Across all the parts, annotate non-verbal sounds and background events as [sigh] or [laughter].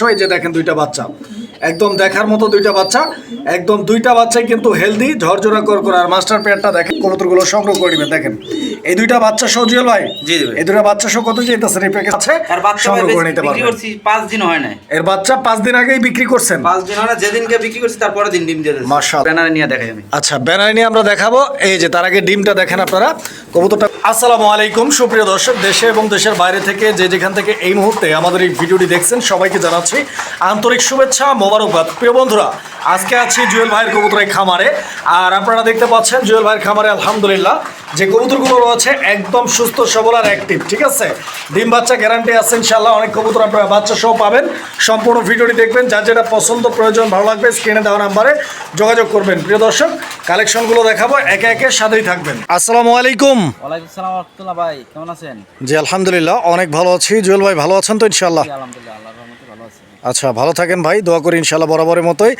সহ হয় যে দেখেন দুইটা বাচ্চা। একদম দেখার মতো দুইটা বাচ্চা। একদম দুইটা বাচ্চাই কিন্তু হেলদি ঝরঝরা কর আর মাস্টার পেয়ারটা দেখেন কবুতরগুলো সংগ্রহ করে নেবেন দেখেন। এই দুইটা বাচ্চা সহ জুয়েল ভাই? জি, এই দুইটা বাচ্চা সহ কত চাইতেছেন এই প্যাকেজ আছে আর বাচ্চা সংগ্রহ করে নিতে বিক্রি পারবেন। করছি পাঁচ দিন হয় নাই। এর বাচ্চা পাঁচ দিন আগেই বিক্রি করছেন। পাঁচ দিন হয় না যেদিনকে বিক্রি করছি তারপরে দিন ডিম দিয়ে দিয়েছে মাশাআল্লাহ। ব্যানারে নিয়ে দেখাই আমি। আচ্ছা ব্যানার নিয়ে আমরা দেখাবো। এই যে তার আগে ডিমটা দেখেন আপনারা। কবুতরটা আসসালামু আলাইকুম সুপ্রিয় দর্শক দেশে এবং দেশের বাইরে থেকে যে যেখান থেকে এই মুহূর্তে আমাদের এই ভিডিওটি দেখছেন সবাইকে জানাচ্ছি আন্তরিক শুভেচ্ছা মোবারকবাদ। প্রিয় বন্ধুরা আজকে আছি জুয়েল ভাইয়ের কবুতরের খামারে। আর আপনারা দেখতে পাচ্ছেন জুয়েল ভাইয়ের খামারে আলহামদুলিল্লাহ যে কবুতরগুলো রয়েছে একদম সুস্থ সবল আর অ্যাক্টিভ ঠিক আছে? ডিম বাচ্চা গ্যারান্টি আছে ইনশাল্লাহ অনেক কবুতর আপনারা বাচ্চা সহ পাবেন। সম্পূর্ণ ভিডিওটি দেখবেন যার যেটা পছন্দ প্রয়োজন ভালো লাগবে স্ক্রিনে দেওয়া নাম্বারে যোগাযোগ করবেন। প্রিয় দর্শক কালেকশনগুলো দেখাবো একে একে সাথেই থাকবেন। আসসালামু আলাইকুম। ওয়ালাইকুম রহমতুল্লাহ ভাই কেমন আছেন? জি আলহামদুলিল্লাহ অনেক ভালো আছি। জুয়েল ভাই ভালো আছেন তো ইনশাল্লাহ আলহামদুলিল্লাহ আচ্ছা ভালো থাকেন ভাই দোয়া করি ইনশাল্লাহ বরাবরের মতোই।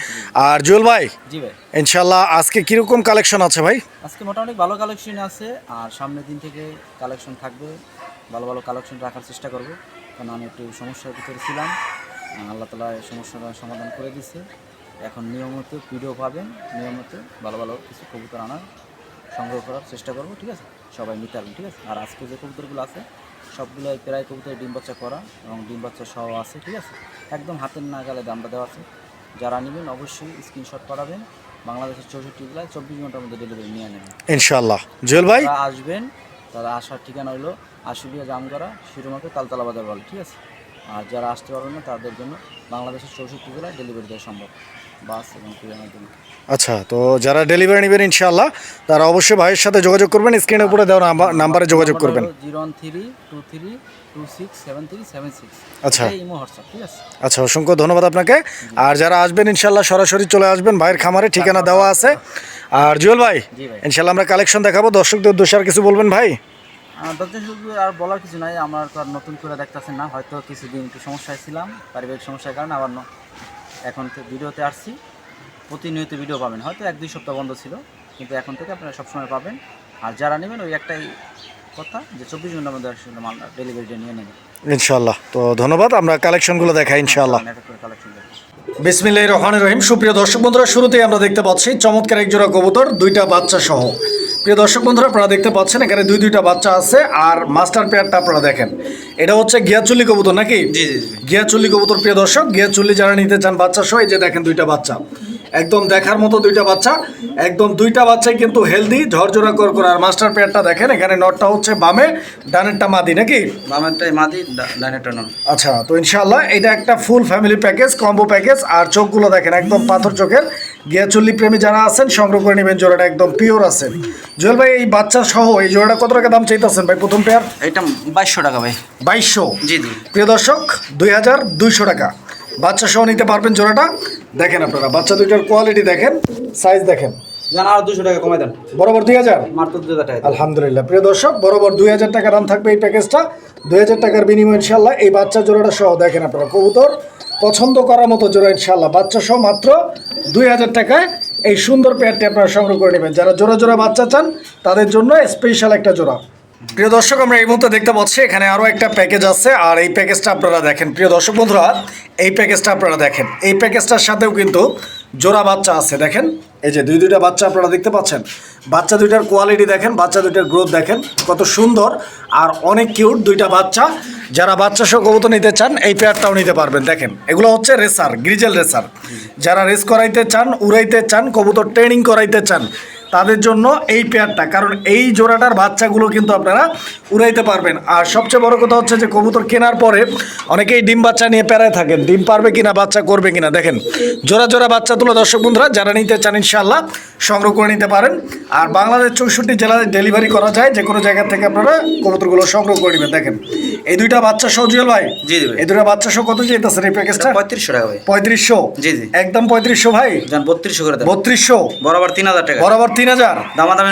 আর জুয়েল ভাই জি ভাই। ইনশাল্লাহ আজকে কীরকম কালেকশন আছে ভাই? আজকে মোটামুটি ভালো কালেকশন আছে আর সামনের দিন থেকে কালেকশন থাকবে। ভালো ভালো কালেকশন রাখার চেষ্টা করব কারণ আমি একটু সমস্যার ভিতরে ছিলাম। আল্লাহ তালা সমস্যাটা সমাধান করে দিচ্ছে এখন নিয়মিত ভিডিও পাবেন নিয়মিত ভালো ভালো কিছু কবুতর আনার সংগ্রহ করার চেষ্টা করব ঠিক আছে? সবাই নিতে পারবেন ঠিক আছে? আর আজকে যে কবুতরগুলো আছে সবগুলোই প্রায় কবুতর ডিম বাচ্চা করা এবং ডিম বাচ্চা সহ আছে ঠিক আছে? একদম হাতের নাগালে দামটা দেওয়া আছে। যারা নেবেন অবশ্যই স্ক্রিনশট করাবেন বাংলাদেশের চৌষট্টি জেলায় চব্বিশ ঘণ্টার মধ্যে ডেলিভারি নিয়ে নেবেন। ইনশাল্লাহ জুয়েল ভাই? আসবেন তারা আসার ঠিকানা হলো আশুলিয়া জামগড়া শিরোমাকে তালতলা বাজার বল ঠিক আছে? আর যারা আসতে পারবেন না তাদের জন্য বাংলাদেশের চৌষট্টি জেলায় ডেলিভারি দেওয়া সম্ভব। বাস এবং ট্রেনের জন্য। আচ্ছা তো যারা ডেলিভারি নেবেন ইনশাল্লাহ তারা অবশ্যই ভাইয়ের সাথে যোগাযোগ করবেন স্ক্রিনের উপরে দেওয়া নাম্বার- যোগাযোগ করবেন। Zero one three two three two six seven three seven six আচ্ছা। ইমো হোয়াটসঅ্যাপ ঠিক আছে? আচ্ছা অসংখ্য ধন্যবাদ আপনাকে। আর যারা আসবেন ইনশাল্লাহ সরাসরি চলে আসবেন ভাইয়ের খামারে ঠিকানা দেওয়া আছে। আর জুয়েল ভাই। ইনশাল্লাহ আমরা কালেকশন দেখাবো। দর্শকদের উদ্দেশ্যে আর কিছু বলবেন ভাই? আর দরজা শুধু আর বলার কিছু নাই আমার তো আর নতুন করে দেখতেছেন না হয়তো কিছুদিন একটু সমস্যায় ছিলাম পারিবারিক সমস্যার কারণে আবার ন- এখন তো ভিডিওতে আসছি প্রতিনিয়ত ভিডিও পাবেন হয়তো এক দুই সপ্তাহ বন্ধ ছিল কিন্তু এখন থেকে আপনারা সবসময় পাবেন আর যারা নেবেন ওই একটাই কথা যে চব্বিশ ঘণ্টার মধ্যে আসলে মাল ডেলিভারিটা নিয়ে নেবেন। ইনশাল্লাহ তো ধন্যবাদ আমরা কালেকশনগুলো দেখাই ইনশাল্লাহ একটা কালেকশন বিসমিল্লাহ রহমান রহিম সুপ্রিয় দর্শক বন্ধুরা শুরুতেই আমরা দেখতে পাচ্ছি চমৎকার এক জোড়া কবুতর দুইটা বাচ্চা সহ। প্রিয় দর্শক বন্ধুরা আপনারা দেখতে পাচ্ছেন এখানে দুই দুইটা বাচ্চা আছে আর মাস্টার পেয়ারটা আপনারা দেখেন। এটা হচ্ছে গিয়াচুল্লি কবুতর নাকি? গিয়াচুল্লি কবুতর প্রিয় দর্শক গিয়াচুল্লি যারা নিতে চান বাচ্চা সহ এই যে দেখেন দুইটা বাচ্চা। একদম দেখার মতো দুইটা বাচ্চা একদম দুইটা বাচ্চাই কিন্তু হেলদি ঝরঝরা কর করে আর মাস্টার পেয়ারটা দেখেন এখানে নটটা হচ্ছে বামে ডানেরটা মাদি নাকি? বামেরটাই মাদি ডা- ডাইনেরটা নন। আচ্ছা তো ইনশাল্লাহ এটা একটা full family package combo package আর চোখগুলো দেখেন একদম পাথর চোখের। গিয়াচুল্লি প্রেমী যারা আছেন সংগ্রহ করে নেবেন জোড়াটা একদম পিওর আছে। জুয়েল ভাই এই বাচ্চা সহ এই জোড়াটা কত টাকা দাম চাইতেছেন ভাই প্রথম পেয়ার এটা বাইশশো টাকা ভাই। বাইশশো? জি জি। প্রিয় দর্শক দুই হাজার দুইশো টাকা। বাচ্চা সহ নিতে পারবেন জোড়াটা। দেখেন আপনারা বাচ্চা দুইটার কোয়ালিটি দেখেন সাইজ দেখেন। জান আর দুশো টাকা কমাই দেন। বরাবর দুই হাজার? মাত্র দু হাজার টাকা। আলহামদুলিল্লাহ। প্রিয় দর্শক বরাবর দুই হাজার টাকা দাম থাকবে এই প্যাকেজটা দুই হাজার টাকার বিনিময় ইনশাল্লাহ এই বাচ্চা জোড়াটা সহ দেখেন আপনারা কবুতর। পছন্দ করার মতো জোড়া ইনশাল্লাহ বাচ্চা সহ মাত্র দুই হাজার টাকায় এই সুন্দর পেয়ারটি আপনারা সংগ্রহ করে নেবেন। যারা জোড়া জোড়া বাচ্চা চান, তাদের জন্য স্পেশাল একটা জোড়া। প্রিয় দর্শক, আমরা এই মুহূর্তে দেখতে পাচ্ছি, এখানে আরও একটা প্যাকেজ আছে, আর এই প্যাকেজটা আপনারা দেখেন। প্রিয় দর্শক বন্ধুরা, এই প্যাকেজটা আপনারা দেখেন। এই প্যাকেজটার সাথেও কিন্তু জোড়া বাচ্চা আছে, দেখেন। এই যে দুই দুইটা বাচ্চা আপনারা দেখতে পাচ্ছেন। বাচ্চা দুইটার কোয়ালিটি দেখেন, বাচ্চা দুইটার গ্রোথ দেখেন, কত সুন্দর। আর অনেক কিউট দুইটা বাচ্চা। যারা বাচ্চা সহ কবুতর নিতে চান, এই পেয়ারটাও নিতে পারবেন। দেখেন, এগুলো হচ্ছে রেসার গ্রিজেল রেসার যারা রেস করাইতে চান, উড়াইতে চান, কবুতর ট্রেনিং করাইতে চান তাদের জন্য এই পেয়ারটা কারণ এই জোড়াটার বাচ্চাগুলো কিন্তু আপনারা উড়াইতে পারবেন। আর সবচেয়ে বড় কথা হচ্ছে যে কবুতর কেনার পরে অনেকেই ডিম বাচ্চা নিয়ে প্যারায় থাকেন। ডিম পারবে কিনা বাচ্চা করবে কিনা দেখেন। জোড়া জোড়া বাচ্চা তুলো দর্শক বন্ধুরা যারা নিতে চান ইনশাল্লাহ সংগ্রহ করে নিতে পারেন। আর বাংলাদেশ চৌষট্টি জেলায় ডেলিভারি করা যায় যে কোনো জায়গা থেকে আপনারা কবুতরগুলো সংগ্রহ করে নেবেন। দেখেন এই দুইটা বাচ্চা সহ জুয়েল ভাই? জি, জি এই দুইটা বাচ্চা সহ কত যেতেছেন এই প্যাকেজটা পঁয়ত্রিশশো টাকা ভাই। পঁয়ত্রিশশো? জি, জি। একদম পঁয়ত্রিশশো ভাই? জান বত্রিশশো করে দেন। বত্রিশশো? বরাবর তিন হাজার টাকা। বরাবর তিন হাজার। দামাদামি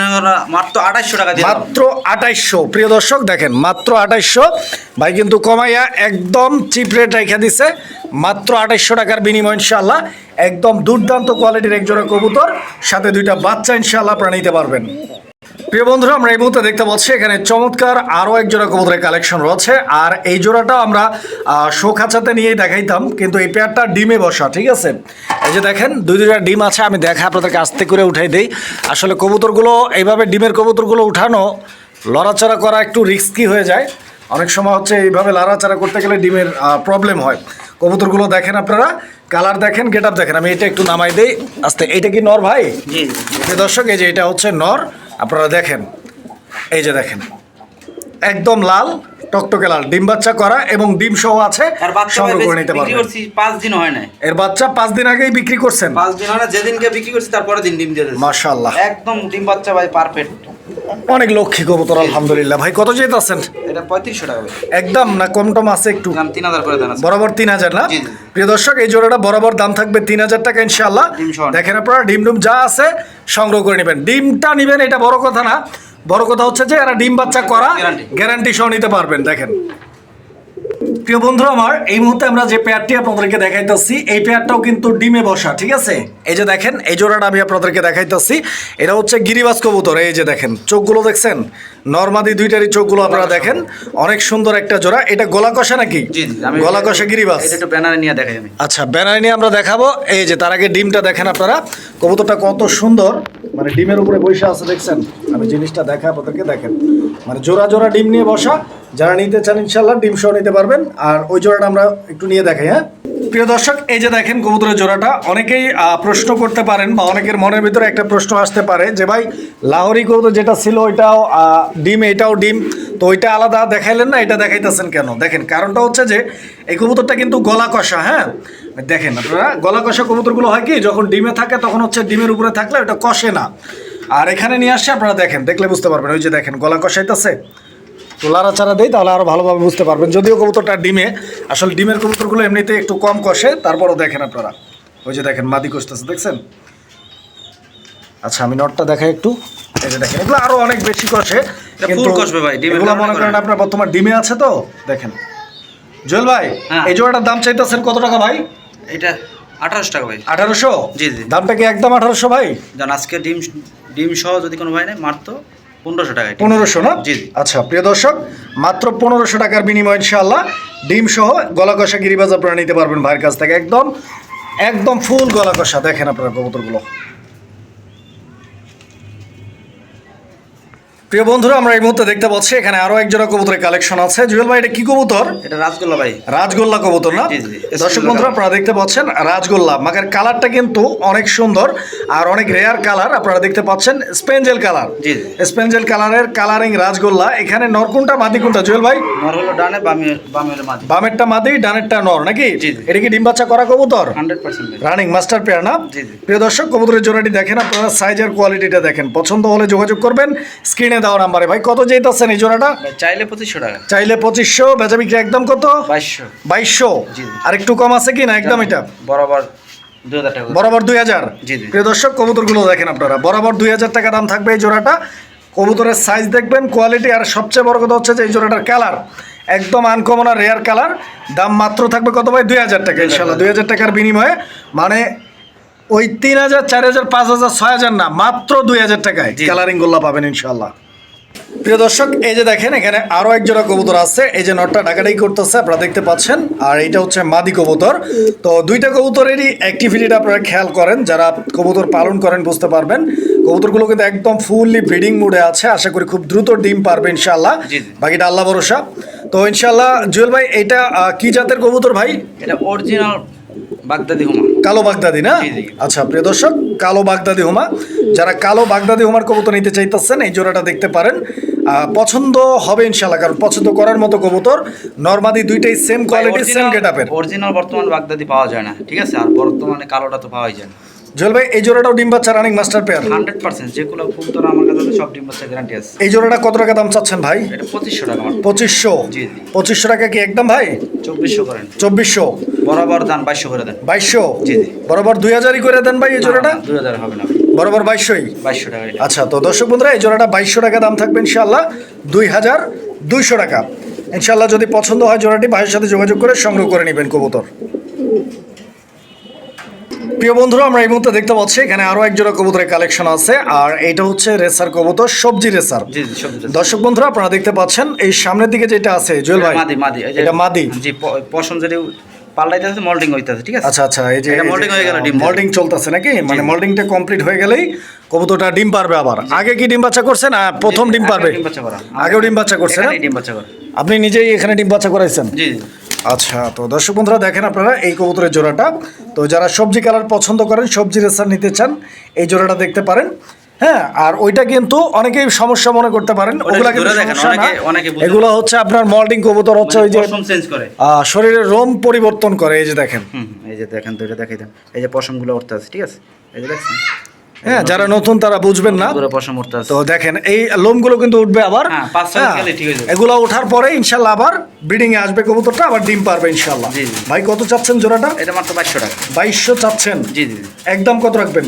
মাত্র আঠাইশশো টাকা মাত্র আঠাইশশো। প্রিয় দর্শক দেখেন মাত্র আঠাইশশো। ভাই কিন্তু কমাইয়া একদম চিপ রেট রেখে দিছে। মাত্র আঠাইশশো টাকার বিনিময় ইনশাল্লাহ একদম দুর্দান্ত কোয়ালিটির একজোড়া কবুতর। সাথে দুইটা বাচ্চা ইনশাল্লাহ আপনারা নিতে পারবেন। প্রিয় বন্ধুরা আমরা এই মুহূর্তে দেখতে পাচ্ছি এখানে চমৎকার আরও এক জোড়া কবুতরের কালেকশন রয়েছে। আর এই জোড়াটা আমরা শো খাঁচাতে নিয়েই দেখাইতাম কিন্তু এই পেয়ারটা ডিমে বসা ঠিক আছে? এই যে দেখেন দুই দুইটা ডিম আছে আমি দেখা আপনাদেরকে আস্তে করে উঠাই দিই। আসলে কবুতরগুলো এইভাবে ডিমের কবুতরগুলো উঠানো লড়াচড়া করা একটু রিস্কি হয়ে যায়। অনেক সময় হচ্ছে এইভাবে লাড়াচাড়া করতে গেলে ডিমের প্রবলেম হয়। কবুতরগুলো দেখেন আপনারা কালার দেখেন গেট আপ দেখেন আমি এটা একটু নামাই দিই। আস্তে এইটা কি নর ভাই? দর্শক এই যে এটা হচ্ছে নর। আপনারা দেখেন এই যে দেখেন একদম লাল টকটকে লাল ডিম বাচ্চা করা এবং ডিম সহ আছে সংগ্রহ করে নিতে পারবেন। পাঁচ দিন হয় না এর বাচ্চা পাঁচ দিন আগেই বিক্রি করছেন। পাঁচ দিন হয় না যেদিনকে বিক্রি করছি তারপরে দিন ডিম দিয়ে দিয়েছে মাশাআল্লাহ। একদম ডিম বাচ্চা ভাই পারফেক্ট অনেক লক্ষ্মী কবুতর আলহামদুলিল্লাহ। ভাই কত যেতে আছেন এটা পঁয়ত্রিশশো টাকা একদম না কম টম আছে একটু? দাম তিন হাজার করে দেন বরাবর তিন হাজার না। প্রিয় দর্শক এই জোড়াটা বরাবর দাম থাকবে তিন হাজার টাকা ইনশাল্লাহ দেখেন আপনারা ডিম ডুম যা আছে সংগ্রহ করে নেবেন। ডিমটা নেবেন এটা বড় কথা না। বড় কথা হচ্ছে যে এরা ডিম বাচ্চা করা গ্যারান্টি সহ নিতে পারবেন দেখেন। প্রিয় বন্ধু আমার এই মুহূর্তে আমরা যে পেয়ারটি আপনাদেরকে দেখাইতেছি এই পেয়ারটাও কিন্তু ডিমে বসা ঠিক আছে? এই যে দেখেন এই জোড়াটা আমি আপনাদেরকে দেখাইতেছি। এটা হচ্ছে গিরিবাজ কবুতর এই যে দেখেন চোখগুলো দেখছেন? নর্মাদি দুইটারই চোখগুলো আপনারা দেখেন। অনেক সুন্দর একটা জোড়া। এটা গলা কষা নাকি গলা কষা গিরিবাজ। এটা একটু ব্যানারে নিয়ে দেখাই আমি। আচ্ছা ব্যানার নিয়ে আমরা দেখাবো। এই যে তার আগে ডিমটা দেখেন আপনারা। কবুতরটা কত সুন্দর। মানে ডিমের উপরে বসে আছে দেখছেন? আমি জিনিসটা দেখা আপনাদেরকে দেখেন। মানে জোড়া জোড়া ডিম নিয়ে বসা। যারা নিতে চান ইনশাল্লাহ ডিম সহ নিতে পারবেন। আর ওই জোড়াটা আমরা একটু নিয়ে দেখাই হ্যাঁ? প্রিয় দর্শক, এই যে দেখেন কবুতরের জোড়াটা, অনেকেই প্রশ্ন করতে পারেন বা অনেকের মনের ভিতরে একটা প্রশ্ন আসতে পারে যে, ভাই, লাহোরি কবুতর যেটা ছিল ওইটাও ডিম, এটাও ডিম, তো ওইটা আলাদা দেখাইলেন না, এটা দেখাইতেছেন কেন? দেখেন, কারণটা হচ্ছে যে, এই কবুতরটা কিন্তু গলা কষা হ্যাঁ? দেখেন আপনারা গলা কষা কবুতরগুলো হয় কি, যখন ডিমে থাকে তখন হচ্ছে ডিমের উপরে থাকলে ওটা কষে না। আর এখানে নিয়ে আসছে, আপনারা দেখেন, দেখলে বুঝতে পারবেন, ওই যে দেখেন গলা কষাইতেছে তো লাড়াচাড়া দেয় তাহলে আরও ভালোভাবে বুঝতে পারবেন। যদিও কবুতরটা ডিমে আসলে ডিমের কবুতরগুলো এমনিতে একটু কম কষে তারপরও দেখেন আপনারা। ওই যে দেখেন মাদি কষতেছে দেখছেন? আচ্ছা আমি নটটা দেখাই একটু। এই যে দেখেন এগুলো আরও অনেক বেশি কষে কষবে ভাই, মনে করেন আপনার বর্তমান ডিমে আছে তো? দেখেন। জুয়েল ভাই হ্যাঁ। এই জোড়াটার দাম চাইতেছেন কত টাকা ভাই? এটা আঠারোশো টাকা ভাই। আঠারোশো? জি, জি। দামটা কি একদম আঠারোশো ভাই? জান আজকে ডিম ডিম সহ যদি কোনো ভাই নেই মারতো। পনেরোশো টাকা পনেরোশো না? জি। আচ্ছা প্রিয় দর্শক মাত্র পনেরোশো টাকার বিনিময় ইনশাআল্লাহ ডিম সহ গলা কষা গিরিবাজ আপনারা নিতে পারবেন ভাইয়ের কাছ থেকে। একদম একদম ফুল গলা কষা দেখেন আপনারা কবুতরগুলো। প্রিয় বন্ধুরা আমরা এই মুহূর্তে দেখতে পাচ্ছি এখানে আরও এক জোড়া কবুতরের কালেকশন আছে। জুয়েল ভাই এটা কি কবুতর? এটা রাজগোল্লা ভাই। রাজগোল্লা কবুতর না। দর্শক বন্ধুরা আপনারা দেখতে পাচ্ছেন রাজগোল্লা। মাকের কালারটা কিন্তু অনেক সুন্দর আর অনেক রেয়ার কালার আপনারা দেখতে পাচ্ছেন স্পেঞ্জেল কালার জি। স্পেঞ্জেল কালারের কালারিং রাজগোল্লা। এখানে নরকুনটা মাদি কোনটা জুয়েল ভাই? নর হলো ডানে বামে বামে হলো মাঝে বামেরটা মাদি ডানেরটা নর নাকি। এটা কি ডিম বাচ্চা করা কবুতর? Hundred percent running master pair না। প্রিয় দর্শক কবুতরের জোড়াটি দেখেন আপনারা সাইজ আর কোয়ালিটিটা দেখেন। পছন্দ হলে যোগাযোগ করবেন স্ক্রিনে দেওয়া নাম্বারে। ভাই কত যেতেছেন এই জোড়াটা? চাইলে পঁচিশশো টাকা। চাইলে পঁচিশশো। বেচা বিক্রি একদম কত? বাইশশো। বাইশশো। আর একটু কম আছে কি না? একদম এটা? বরাবর বরাবর দুই হাজার। প্রিয় দর্শক কবুতরগুলো দেখেন আপনারা। বরাবর দুই হাজার টাকা দাম থাকবে এই জোড়াটা। কবুতরের সাইজ দেখবেন কোয়ালিটি আর সবচেয়ে বড় কথা হচ্ছে যে এই জোড়াটার কালার একদম আনকমন আর রেয়ার কালার দাম মাত্র থাকবে কত ভাই? দুই হাজার টাকা ইনশাল্লাহ দুই হাজার টাকার বিনিময়ে। মানে ওই তিন হাজার চার হাজার পাঁচ হাজার ছয় হাজার না মাত্র দুই হাজার টাকায় জি। কালারিং গোল্লা পাবেন ইনশাল্লাহ প্রিয় দর্শক এই যে দেখেন এখানে আরও এক জোড়া কবুতর আছে। এই যে নটটা ডাকাডাকি করতেছে আপনারা দেখতে পাচ্ছেন। আর এইটা হচ্ছে মাদি কবুতর। তো দুইটা কবুতরেরই অ্যাক্টিভিটিটা আপনারা খেয়াল করেন। যারা কবুতর পালন করেন বুঝতে পারবেন। কবুতরগুলো কিন্তু একদম ফুললি ব্রিডিং মুডে আছে। আশা করি খুব দ্রুত ডিম পারবে ইনশাল্লাহ। বাকিটা আল্লাহ ভরসা। তো ইনশাল্লাহ জুয়েল ভাই এটা কি জাতের কবুতর ভাই? এটা অরিজিনাল বাগদাদি হুমা। কালো বাগদাদি না। আচ্ছা প্রিয় দর্শক কালো বাগদাদি হুমা। যারা কালো বাগদাদি হুমার কবুতর নিতে চাইতেছেন এই জোড়াটা দেখতে পারেন। আহ, পছন্দ হবে ইনশাল্লাহ কারণ পছন্দ করার মতো কবুতর। নর্মাদি দুইটাই সেম কোয়ালিটি সেম গেট আপের অরিজিনাল বর্তমান বাগদাদি পাওয়া যায় না ঠিক আছে? আর বর্তমানে কালোটা তো পাওয়াই যায় না। জুয়েল ভাই এই জোড়াটাও ডিম বাচ্চা running master pair hundred percent যেগুলো কবুতর আমার কাছে সব ডিম বাচ্চা গ্যারান্টি আছে। এই জোড়াটা কত টাকা দাম চাচ্ছেন ভাই? এটা পঁচিশশো টাকা পঁচিশশো? জি, জি। পঁচিশশো টাকা কি একদম ভাই? চব্বিশশো করেন চব্বিশশো? বরাবর দান বাইশশো করে দেন। বাইশশো? জি, জি। বরাবর দুই হাজারই করে দেন ভাই এই জোড়াটা? দুই হাজার হবে না। বরাবর বাইশশোই? বাইশশো টাকা আচ্ছা তো দর্শক বন্ধুরা এই জোড়াটা বাইশশো টাকা দাম থাকবে ইনশাল্লাহ দুই হাজার দুইশো টাকা। ইনশাল্লাহ যদি পছন্দ হয় জোড়াটি ভাইয়ের সাথে যোগাযোগ করে সংগ্রহ করে নেবেন কবুতর। প্রিয় বন্ধুরা আমরা এই মুহূর্তে দেখতে পাচ্ছি এখানে আরও এক জোড়া কবুতরের কালেকশন আছে আর এটা হচ্ছে রেসার কবুতর সবজি রেসার। দর্শক বন্ধুরা আপনারা দেখতে পাচ্ছেন এই সামনের দিকে যেটা আছে জুয়েল ভাই মাদি মাদি এটা মাদি। জি পশম যেটা পাল্টাইতেছে মোল্ডিং হইতাছে ঠিক আছে? আচ্ছা আচ্ছা এই যে এটা molding হয়ে গেল, ডিম। মোল্ডিং চলতেছে নাকি? মানে মোল্ডিংটা কমপ্লিট হয়ে গেলেই কবুতরটা ডিম পারবে আবার। আগে কি ডিম বাচ্চা করছে না প্রথম ডিম পারবে। ডিম বাচ্চা করা। আগেও ডিম বাচ্চা করছে না? ডিম বাচ্চা করা। আপনি নিজেই এখানে ডিম বাচ্চা করাইছেন? জি জি। আচ্ছা তো দর্শক বন্ধুরা দেখেন আপনারা এই কবুতরের জোড়াটা। তো যারা সবজি কালার পছন্দ করেন সবজি রেসার নিতে চান এই জোড়াটা দেখতে পারেন। হ্যাঁ আর ওইটা কিন্তু অনেকেই সমস্যা মনে করতে পারেন। ওগুলা কিন্তু সমস্যা না। এগুলো হচ্ছে আপনার মল্ডিং কবুতর হচ্ছে ওই যে শরীরের রোম পরিবর্তন করে এই যে দেখেন। এই যে দেখেন দুইটা দেখাই দেন। এই যে পশমগুলো উঠতে আছে ঠিক আছে? এই যে দেখছেন? হ্যাঁ যারা নতুন তারা বুঝবেন না। তো দেখেন এই লোমগুলো কিন্তু উঠবে আবার। হ্যাঁ, হ্যাঁ। এগুলো ওঠার পরে ইনশাল্লাহ আবার ব্রিডিং এ আসবে কবুতরটা আবার ডিম পারবে ইনশাল্লাহ। ভাই কত চাচ্ছেন জোড়াটা? এটা মাত্র বাইশশো টাকা। বাইশশো চাচ্ছেন? জি জি জি। একদম কত রাখবেন?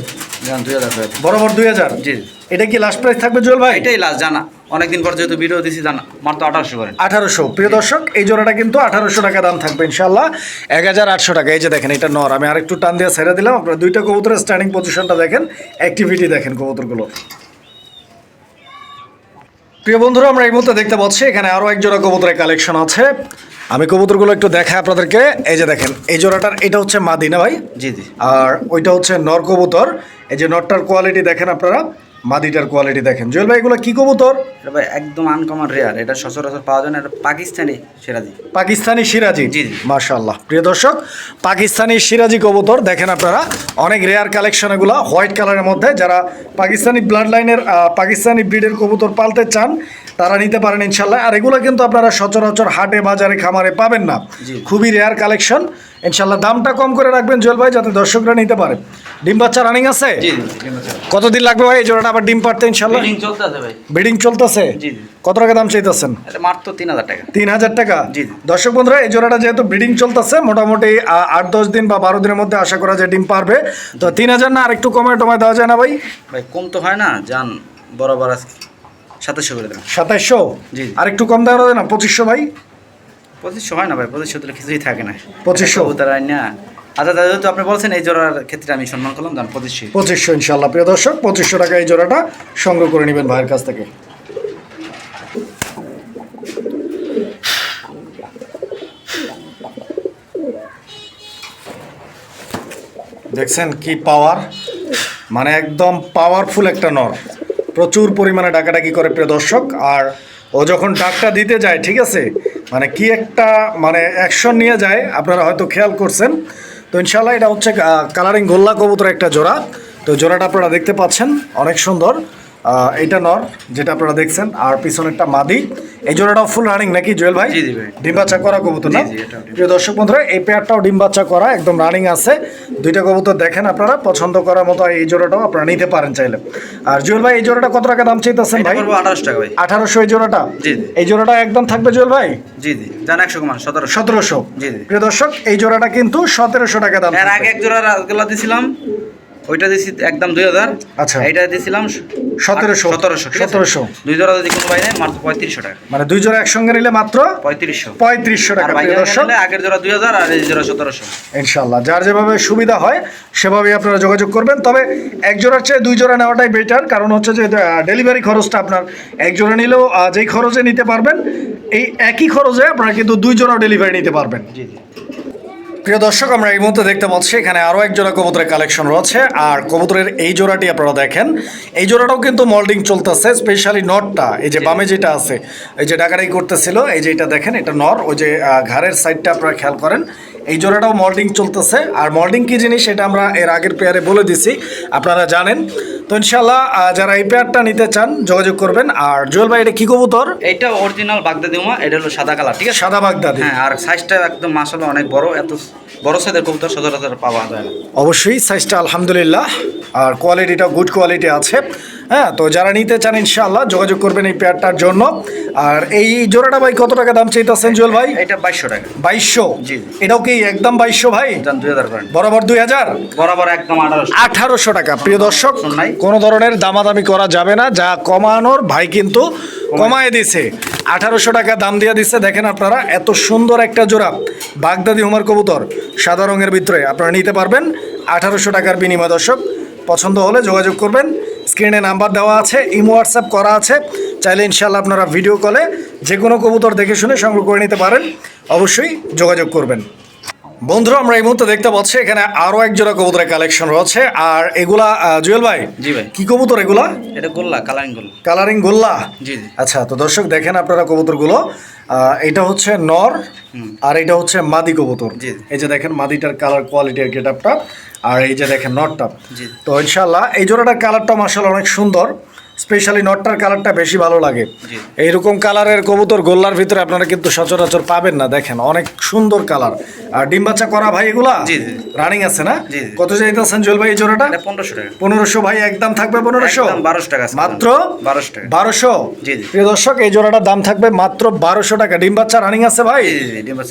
বরাবর দুই হাজার? জি। এটা কি লাস্ট প্রাইস থাকবে জুয়েল ভাই? এটাই লাস্ট জানা। অনেকদিন পর যেহেতু ভিডিও দিছি জানা মাত্র আঠারোশো করেন আঠারোশো। প্রিয় দর্শক এই জোড়াটা কিন্তু আঠারোশো টাকা দাম থাকবে ইনশাল্লাহ এক হাজার আটশো টাকা। এই যে দেখেন এটা নর। আমি আরেকটু টান দিয়ে ছেড়ে দিলাম। আপনারা দুইটা কবুতরের স্ট্যান্ডিং পজিশনটা দেখেন। অ্যাক্টিভিটি দেখেন কবুতরগুলো। প্রিয় বন্ধুরা আমরা এই মুহূর্তে দেখতে পাচ্ছি এখানে আরও এক জোড়া কবুতরের কালেকশন আছে। আমি কবুতরগুলো একটু দেখাই আপনাদেরকে। এই যে দেখেন এই জোড়াটার এটা হচ্ছে মাদিনা ভাই? জি জি। আর ওইটা হচ্ছে নর কবুতর। এই যে নরটার কোয়ালিটি দেখেন আপনারা। মাদিটার কোয়ালিটি দেখেন। জুয়েল ভাই এগুলো কি কবুতর? এটা ভাই একদম আনকমন রেয়ার এটা সচরাচর পাওয়া যায় না এটা পাকিস্তানি সেরাজি। পাকিস্তানি সিরাজি? জি, জি। মাশাআল্লাহ। প্রিয় দর্শক পাকিস্তানি সিরাজি কবুতর দেখেন আপনারা অনেক রেয়ার কালেকশন এগুলো হোয়াইট কালারের মধ্যে যারা পাকিস্তানি ব্লাড লাইনের পাকিস্তানি ব্রিডের কবুতর পালতে চান তারা নিতে পারেন ইনশাল্লাহ আর এগুলো কিন্তু আপনারা সচরাচর হাটে বাজারে খামারে পাবেন না। খুবই রেয়ার কালেকশন ইনশাল্লাহ দামটা কম করে রাখবেন জুয়েল ভাই যাতে দর্শকরা নিতে পারে। ডিম বাচ্চা রানিং আছে? কতদিন লাগবে ভাই? এই জোড়াটা আবার ডিম পারতে ইনশাল্লাহ ব্রিডিং চলতেছে জি, জি। কত টাকা দাম চাইতেছেন? মাত্র তিন হাজার টাকা। তিন হাজার টাকা? জি। দর্শক বন্ধুরা এই জোড়াটা যেহেতু ব্রিডিং চলতেছে মোটামুটি আট দশ দিন বা বারো দিনের মধ্যে আশা করা যায় ডিম পারবে। তো তিন হাজার না আরেকটু কমে টমায় দেওয়া যায় না ভাই? ভাই কম তো হয় না যান বরাবর আজকে সাতাশশো করে দেবেন সাতাইশশো জি। আরেকটু কম দেওয়া যায় না? পঁচিশশো ভাই? পঁচিশশো হয় না ভাই? পঁচিশশো দিলে কিছুই থাকে না। 2500 কবুতর আইন না। আচ্ছা দাদা তো আপনি বলছেন এই জোড়ার ক্ষেত্রে আমি সম্মান করলাম দাম পঁচিশশো। পঁচিশশো ইনশাল্লাহ প্রিয় দর্শক পঁচিশশো টাকা এই জোড়াটা সংগ্রহ করে নেবেন ভাইয়ের কাছ থেকে। দেখছেন কি পাওয়ার মানে একদম পাওয়ারফুল একটা নর। প্রচুর পরিমাণে ডাকাডাকি করে প্রিয় দর্শক। আর ও যখন ডাকটা দিতে যায় ঠিক আছে? মানে কি একটা মানে অ্যাকশন নিয়ে যায়, আপনারা হয়তো খেয়াল করছেন। তো ইনশাল্লাহ এটা হচ্ছে কালারিং গোল্লা কবুতর একটা জোড়া। তো জোড়াটা আপনারা দেখতে পাচ্ছেন, অনেক সুন্দর। এটা নর যেটা আপনারা দেখছেন আর পিছনেরটা মাদি। এই জোড়াটাও ফুল রানিং নাকি জুয়েল ভাই? ডিম বাচ্চা করা কবুতর না? প্রিয় দর্শক বন্ধুরা এই পেয়ারটাও ডিম বাচ্চা করা একদম রানিং আছে। দুইটা কবুতর দেখেন আপনারা পছন্দ করার মতো এই জোড়াটাও আপনারা নিতে পারেন চাইলে। আর জুয়েল ভাই এই জোড়াটা কত টাকা দাম চাইতেছেন ভাই? আঠারোশো টাকা ভাই। আঠারোশো এই জোড়াটা। এই জোড়াটা একদম থাকবে জুয়েল ভাই? জি জি। জান একশো কমান সতেরোশো। সতেরোশো। জি, জি। প্রিয় দর্শক এই জোড়াটা কিন্তু সতেরোশো টাকা দাম এর আগে এক জোড়া রাসগোল্লা দিছিলাম ওইটা দিছি একদম দুই হাজার। আচ্ছা। এইটা দিছিলাম সতেরোশো। সতেরোশো সতেরোশো। দুই জোড়া যদি কোনো ভাই নেয় মাত্র পঁয়ত্রিশশো টাকা। মানে দুই জোড়া একসঙ্গে নিলে মাত্র পঁয়ত্রিশশো। পঁয়ত্রিশশো টাকা দর্শক। আগের জোড়া দুই হাজার আর এই জোড়া সতেরোশো। ইনশাল্লাহ যার যেভাবে সুবিধা হয় সেভাবেই আপনারা যোগাযোগ করবেন। তবে এক জোড়ার চেয়ে দুই জোড়া নেওয়াটাই বেটার কারণ হচ্ছে যে ডেলিভারি খরচটা আপনার এক জোড়া নিলেও যেই খরচে নিতে পারবেন এই একই খরচে আপনারা কিন্তু দুই জোড়াও ডেলিভারি নিতে পারবেন। জি জি। প্রিয় দর্শক আমরা এই মুহূর্তে দেখতে পাচ্ছি এখানে আরও এক জোড়া কবুতরের কালেকশন রয়েছে। আর কবুতরের এই জোড়াটি আপনারা দেখেন। এই জোড়াটাও কিন্তু মল্ডিং চলতেছে স্পেশালি নটটা। এই যে বামে যেটা আছে এই যে ডাকাডাই করতেছিল এই যে এটা দেখেন এটা নর। ওই যে ঘাড়ের সাইডটা আপনারা খেয়াল করেন। এই জোড়াটাও মল্ডিং চলতেছে। আর মল্ডিং কি জিনিস এটা আমরা এর আগের পেয়ারে বলে দিছি। আপনারা জানেন। তো ইনশাল্লাহ যারা এই পেয়ারটা নিতে চান যোগাযোগ করবেন। আর জুয়েল ভাই এটা কি কবুতর? এইটা অরিজিনাল বাগদাদি উমা এটা হলো সাদা কালার ঠিক আছে? সাদা বাগদাদি হ্যাঁ আর সাইজটা একদম মাসাল অনেক বড় এত বড় সাইজের কবুতর সচরাচর পাওয়া যায় না। অবশ্যই সাইজটা আলহামদুলিল্লাহ। আর কোয়ালিটিটা গুড কোয়ালিটি আছে। হ্যাঁ তো যারা নিতে চান ইনশাআল্লাহ যোগাযোগ করবেন এই পেয়ারটার জন্য। আর এই জোড়াটা ভাই কত টাকা দাম চাইতেছেন জুয়েল ভাই? এটা বাইশশো টাকা। বাইশশো? জি। এটাও কি একদম বাইশশো ভাই? দুই হাজার বরাবর দুই হাজার? বরাবর একদম আঠারোশো। টাকা। প্রিয় দর্শক কোনো ধরনের দামাদামি করা যাবে না। যা কমানোর ভাই কিন্তু কমায়। দিছে। আঠারোশো টাকা দাম দিয়ে দিছে। দেখেন আপনারা এত সুন্দর একটা জোড়া। বাগদাদি হুমার কবুতর সাদা রঙের ভিতরে। আপনারা নিতে পারবেন। আঠারোশো টাকার বিনিময় দর্শক পছন্দ হলে যোগাযোগ করবেন। স্ক্রিনে নাম্বার দেওয়া আছে ইমো হোয়াটসঅ্যাপ করা আছে। চাইলে ইনশাল্লাহ আপনারা ভিডিও কলে যে কোনো কবুতর দেখে শুনে সংগ্রহ করে নিতে পারেন। অবশ্যই যোগাযোগ করবেন। বন্ধুরা আমরা এই মুহূর্তে দেখতে পাচ্ছি এখানে আরও এক জোড়া কবুতরের কালেকশন রয়েছে। আর এগুলা জুয়েল ভাই জি ভাই। কি কবুতর এগুলা? এটা গোল্লা কালারিং গোল্লা। কালারিং গোল্লা? জি। আচ্ছা তো দর্শক দেখেন আপনারা কবুতরগুলো। এটা হচ্ছে নর আর এটা হচ্ছে মাদি কবুতর। এই যে দেখেন মাদিটার কালার কোয়ালিটি আর গেটআপটা আর এই যে দেখেন নটটা জি। তো ইনশাল্লাহ এই জোড়াটার কালারটা মার্শাল অনেক সুন্দর। স্পেশালি নটটার কালারটা বেশি ভালো লাগে। এইরকম কালারের কবুতর গোল্লার ভিতরে আপনারা কিন্তু সচরাচর পাবেন না দেখেন অনেক সুন্দর কালার। আর ডিম বাচ্চা করা ভাই এগুলা। রানিং আছে না। কত যাইতেছেন জুয়েল ভাই এই জোড়াটা? পনেরোশো টাকা। পনেরোশো ভাই একদম থাকবে পনেরোশো? 1200 টাকা মাত্র? 1200 টাকা। বারোশো। প্রিয় দর্শক এই জোড়াটার দাম থাকবে মাত্র বারোশো টাকা। ডিম বাচ্চা রানিং আছে ভাই?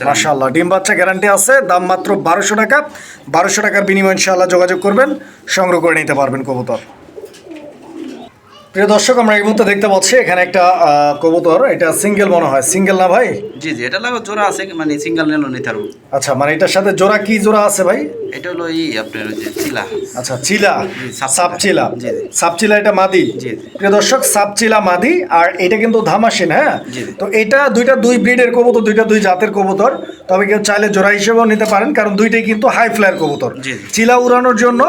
মাশাল্লাহ ডিম বাচ্চা গ্যারান্টি আছে দাম মাত্র বারোশো টাকা। বারোশো টাকার বিনিময় ইনশাল্লাহ যোগাযোগ করবেন সংগ্রহ করে নিতে পারবেন কবুতর। প্রিয় দর্শক আমরা এই মুহূর্তে দেখতে পাচ্ছি এখানে একটা কবুতর। এটা সিঙ্গেল মনে হয়। সিঙ্গেল না ভাই? জি জি এটা লাগো জোড়া আছে মানে সিঙ্গেল নিলো নিতে আচ্ছা মানে এটার সাথে জোড়া কি জোড়া আছে ভাই? এটা হলো এই আপনার যে চিলা। আচ্ছা চিলা। সাপচিলা। সাপচিলা। এটা মাদি। প্রিয় দর্শক সাপচিলা মাদি আর এটা কিন্তু ধামাসিন হ্যাঁ। তো এটা দুইটা দুই ব্রিডের কবুতর দুইটা দুই জাতের কবুতর। তবে কেউ চাইলে জোড়া হিসেবেও নিতে পারেন কারণ দুইটাই কিন্তু হাই ফ্লায়ার কবুতর। চিলা উড়ানোর জন্য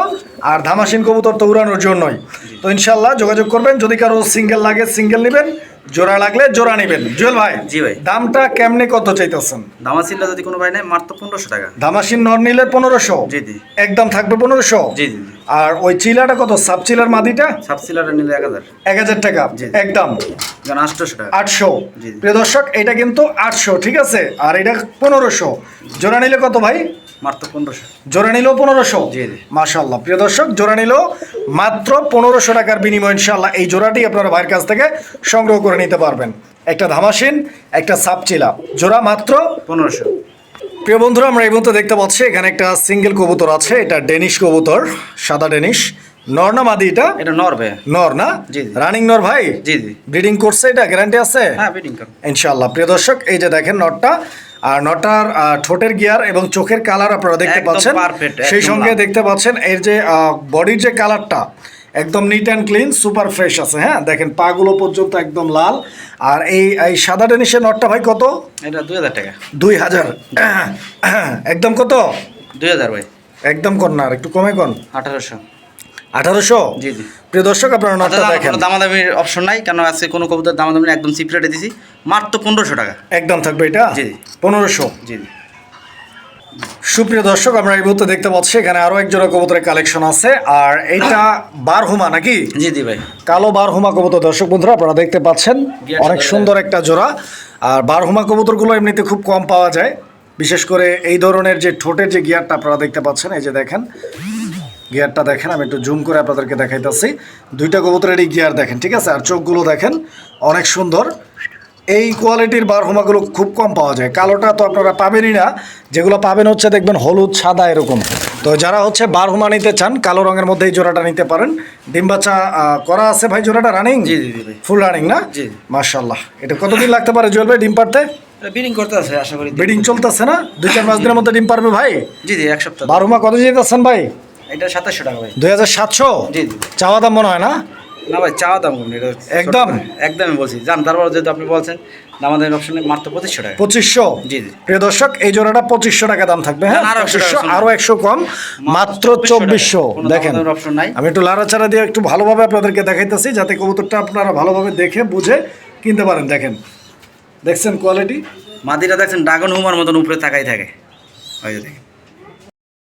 আর ধামাসিন কবুতর তো উড়ানোর জন্যই। তো ইনশাল্লাহ যোগাযোগ করবেন যদি কারও সিঙ্গেল লাগে সিঙ্গেল নেবেন। জোড়া লাগলে জোড়া নেবেন। জুয়েল ভাই জি ভাই। দামটা কেমনে কত চাইতেছেন? দামাসিনটা যদি কোনো ভাই নেয় মাত্র পনেরোশো টাকা। দামাসিন নর নিলে পনেরোশো। জি, জি। একদম থাকবে পনেরোশো। জি জি জি। আর ওই চিলাটা কত? সাব চিলার মাদিটা? সাব চিলাটা নিলে এক হাজার। এক হাজার টাকা। একদম। আটশোশো টাকা। আটশো। প্রিয় দর্শক এটা কিন্তু আটশো ঠিক আছে? আর এটা পনেরোশো। জোড়া নিলে কত ভাই? মাত্র পনেরোশো। জোড়া নিলেও পনেরোশো? জি, জি। মাশাল্লাহ প্রিয় দর্শক জোড়া নিলেও মাত্র পনেরোশো টাকার বিনিময় ইনশাল্লাহ এই জোড়াটি আপনারা ভাইয়ের কাছ থেকে সংগ্রহ করে নিতে পারবেন। একটা ধামাসিন একটা সাপচিলা জোড়া মাত্র পনেরোশো। প্রিয় বন্ধুরা আমরা এই মুহূর্তে দেখতে পাচ্ছি এখানে একটা সিঙ্গেল কবুতর আছে এটা ডেনিশ কবুতর সাদা ডেনিশ নর না মাদি এটা? এটা নর ভাই। নর না? জি, জি। রানিং নর ভাই? জি জি। ব্রিডিং করছে এটা? গ্যারান্টি আছে? হ্যাঁ বিডিং করো ইনশাআল্লাহ। প্রিয় দর্শক এই যে দেখেন নটটা আর নটার ঠোঁটের গিয়ার এবং চোখের কালার আপনারা দেখতে পাচ্ছেন। সেই সঙ্গে দেখতে পাচ্ছেন এর যে বডির যে কালারটা একদম neat and clean super fresh আছে হ্যাঁ? দেখেন পাগুলো পর্যন্ত একদম লাল। আর এই এই সাদা টেনিসের নটটা ভাই কত? এটা দুই হাজার টাকা। দুই হাজার। একদম কত? দুই হাজার ভাই। একদম কর না আর একটু কমে কন আঠারোশো। আঠারোশো? জি জি। প্রিয় দর্শক আপনারা নটটা আচ্ছা, দেখেন। কোনো দামাদামির অপশন নাই কেন আজকে কোনো কবুতর দামাদামি নেই, একদম চিপ রেটে দিছি। মাত্র পনেরোশো টাকা। একদম থাকবে এটা? জি। পনেরোশো। জি জি। সুপ্রিয় দর্শক আমরা এই মুহূর্তে দেখতে পাচ্ছি এখানে আরও এক জোড়া কবুতরের কালেকশন আছে। আর এইটা [coughs] বারহুমা নাকি? জি জি ভাই। কালো বারহুমা কবুতর। দর্শক বন্ধুরা আপনারা দেখতে পাচ্ছেন অনেক সুন্দর একটা জোড়া। আর বারহুমা কবুতরগুলো এমনিতে খুব কম পাওয়া যায়। বিশেষ করে এই ধরনের যে ঠোঁটের যে গিয়ারটা আপনারা দেখতে পাচ্ছেন এই যে দেখেন। গিয়ারটা দেখেন আমি একটু জুম করে আপনাদেরকে দেখাইতেছি। দুইটা কবুতরেরই গিয়ার দেখেন ঠিক আছে? আর চোখগুলো দেখেন অনেক সুন্দর। এই কোয়ালিটির বারহুমাগুলো খুব কম পাওয়া যায়। কালোটা তো আপনারা পাবেনই না। যেগুলো পাবেন হচ্ছে দেখবেন হলুদ সাদা এরকম। তো যারা হচ্ছে বারহুমা নিতে চান কালো রঙের মধ্যে এই জোড়াটা নিতে পারেন। ডিম বাচ্চা করা আছে ভাই জোড়াটা রানিং জি জি জি ফুল রানিং না? জি। মার্শাল্লাহ এটা কতদিন লাগতে পারে জুয়েল ভাই ডিম পারতে বিডিং করতে আছে আশা করি। ব্রিডিং চলতেছে না? দুই চার পাঁচ দিনের মধ্যে ডিম পারবে ভাই? জি জি এক সপ্তাহ। বারহুমা কত যেতেছেন ভাই? এটা সাতাশশো টাকা ভাই। দুই হাজার সাতশো? জি জি। চাওয়া দাম মনে হয় না? না ভাই চাওয়া দাম কম এটা একদম? একদমই বলছি। যান তারপর যেহেতু আপনি বলছেন আমাদের অপশনে মাত্র পঁচিশশো টাকা। পঁচিশশো? জি জি। প্রিয় দর্শক এই জোড়াটা পঁচিশশো টাকা দাম থাকবে হ্যাঁ? আরও একশো পঁচিশশো কম। আরও একশো কম মাত্র চব্বিশশো দেখেন অপশন নাই। আমি একটু লাড়াচাড়া দিয়ে একটু ভালোভাবে আপনাদেরকে দেখাইতেছি যাতে কবুতরটা আপনারা ভালোভাবে দেখে বুঝে কিনতে পারেন। দেখেন দেখছেন কোয়ালিটি মাদিরা দেখছেন ড্রাগন হুমার মতন উপরে তাকাই থাকে। ওই দেখেন।